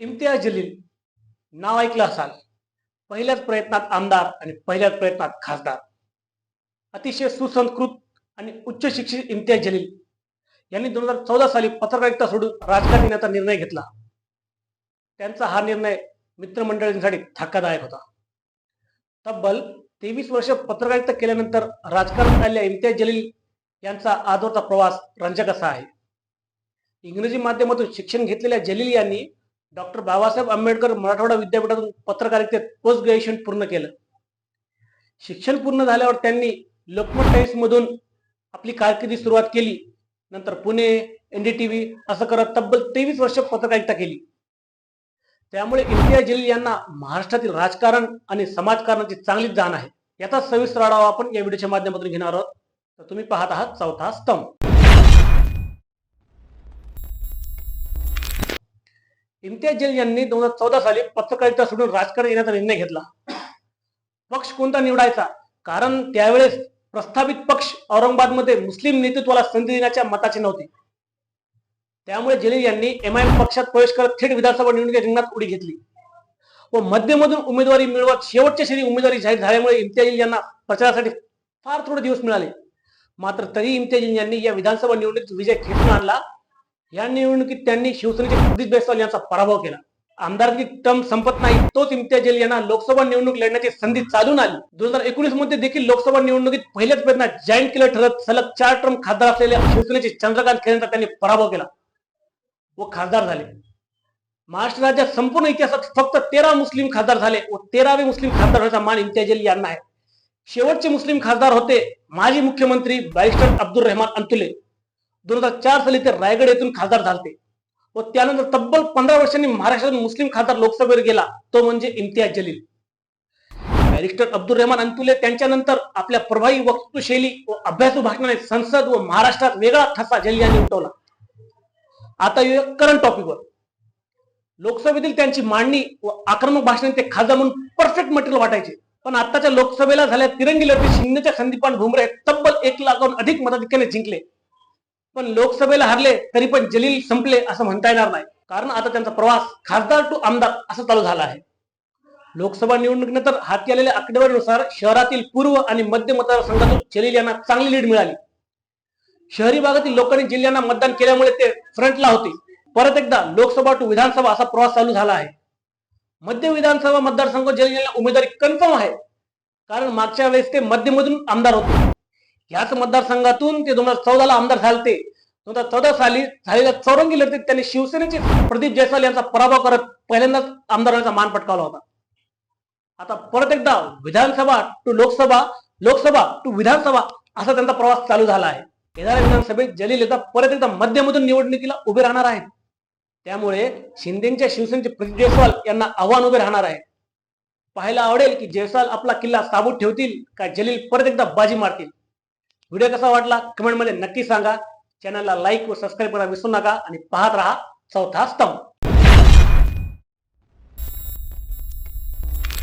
इम्तियाज जलील नाव ऐकलं असाल. पहिल्याच प्रयत्नात आमदार आणि पहिल्याच प्रयत्नात खासदार. अतिशय सुसंस्कृत आणि उच्च शिक्षित इम्तियाज जलील यांनी दोन हजार चौदा साली पत्रकारिता सोडून राजकारण येण्याचा निर्णय घेतला. त्यांचा हा निर्णय मित्रमंडळींसाठी धक्कादायक होता. तब्बल तेवीस वर्ष पत्रकारिता केल्यानंतर राजकारणात आलेल्या इम्तियाज जलील यांचा आजवरचा प्रवास रंजक असा आहे. इंग्रजी माध्यमातून शिक्षण घेतलेल्या जलील यांनी डॉक्टर बाबासाहेब आंबेडकर मराठवाडा विद्यापीठातून पत्रकारितेत पोस्ट ग्रॅज्युएशन पूर्ण केलं. शिक्षण पूर्ण झाल्यावर त्यांनी लोकमत टाइम्स मधून आपली कारकिर्दी सुरुवात केली. नंतर पुणे एनडीटीव्ही असं करत तब्बल तेवीस वर्ष पत्रकारिता केली. त्यामुळे इम्तियाज जलील यांना महाराष्ट्रातील राजकारण आणि समाजकारणाची चांगलीच जाण आहे. याचा सविस्तर आढावा आपण या व्हिडिओच्या माध्यमातून घेणार आहोत. तर तुम्ही पाहत आहात चौथा स्तंभ. इम्तियाज जलील यांनी दोन हजार चौदा साली पत्रकारिता सोडून राजकारण येण्याचा निर्णय घेतला. पक्ष कोणता निवडायचा? कारण त्यावेळेस प्रस्थापित पक्ष औरंगाबादमध्ये मुस्लिम नेतृत्वाला संधी देण्याच्या मताचे नव्हते. त्यामुळे जलील यांनी एम आय एम पक्षात प्रवेश करत थेट विधानसभा निवडणुकीच्या रिंगणात उडी घेतली. व मध्यमधून उमेदवारी मिळवत शेवटच्या श्री उमेदवारी जाहीर झाल्यामुळे इम्तियाज जलील यांना प्रचारासाठी फार थोडे दिवस मिळाले. मात्र तरी इम्तियाज जलील यांनी या विधानसभा निवडणुकीत विजय खेचून आणला. या निवडणुकीत त्यांनी शिवसेनेचे प्रदीप जयस्वाल यांचा पराभव केला. आमदारकी टर्म संपत नाही तोच इम्तियाज जलील यांना लोकसभा निवडणूक लढण्याची संधी चालून आली. दोन हजार एकोणीसमध्ये देखील लोकसभा निवडणुकीत पहिल्याच प्रयत्नात जॉईंट किलर ठरत सलग चार टर्म खासदार असलेल्या शिवसेनेचे चंद्रकांत खैरेंचा त्यांनी पराभव केला व खासदार झाले. महाराष्ट्र राज्यात संपूर्ण इतिहासात फक्त तेरा मुस्लिम खासदार झाले व तेरावे मुस्लिम खासदार होण्याचा मान इम्तियाज जलील यांना आहे. शेवटचे मुस्लिम खासदार होते माजी मुख्यमंत्री बॅरिस्टर अब्दुल रहमान अंतुले. दोन हजार चार साली ते रायगड येथून खासदार झालते. व त्यानंतर तब्बल पंधरा वर्षांनी महाराष्ट्रातून मुस्लिम खासदार लोकसभेवर गेला. तो म्हणजे इम्तियाज जलील. बॅरिस्टर अब्दुल रहमान अंतुले त्यांच्यानंतर आपल्या प्रभावी वक्तृशैली व अभ्यासू भाषणाने संसद व महाराष्ट्रात वेगळा ठसा जलील यांनी उठवला. आता येऊया करंट टॉपिकवर लोकसभेतील त्यांची मांडणी व आक्रमक भाषणे ते खासदार म्हणून परफेक्ट मटेरियल वाटायचे. पण आताच्या लोकसभेला झाल्या तिरंगी लढती शिंदेच्या संदीपान भुमरे तब्बल एक लाखाहून अधिक मताधिक्याने जिंकले. पण लोकसभेला हरले तरी पण जलील संपले असं म्हणता येणार नाही. कारण आता त्यांचा प्रवास खासदार टू आमदार असा चालू झाला आहे. लोकसभा निवडणुकीनंतर हाती आलेल्या आकडेवारीनुसार शहरातील पूर्व आणि मध्य मतदारसंघातून जलील यांना चांगली लीड मिळाली. शहरी भागातील लोकांनी जिल्ह्यांना मतदान केल्यामुळे ते फ्रंटला होते. परत एकदा लोकसभा टू विधानसभा असा प्रवास चालू झाला आहे. मध्य विधानसभा मतदारसंघ जलील यांना उमेदवारी कन्फर्म आहे. कारण मागच्या वेळेस ते मध्यमधून आमदार होते. याच मतदारसंघातून ते दोन हजार चौदाला आमदार झाले दोन हजार चौदा साली झालेल्या चौरंगी लढतीत त्यांनी शिवसेनेचे प्रदीप जयस्वाल यांचा पराभव करत पहिल्यांदाच आमदारांचा मान पटकावला होता. आता परत एकदा विधानसभा टू लोकसभा लोकसभा टू विधानसभा असा त्यांचा प्रवास चालू झाला आहे. येणाऱ्या विधानसभेत जलील एकदा परत एकदा मध्यमधून निवडणुकीला उभे राहणार आहेत. त्यामुळे शिंदेच्या शिवसेनेचे प्रदीप जयस्वाल यांना आव्हान उभे राहणार आहे. पाहायला आवडेल की जयस्वाल आपला किल्ला साबूत ठेवतील का जलील परत एकदा बाजी मारतील? व्हिडिओ कसा वाटला कमेंटमध्ये नक्की सांगा. चॅनलला लाईक व सबस्क्राईब करायला विसरू नका आणि पाहत राहा चौथा स्तंभ.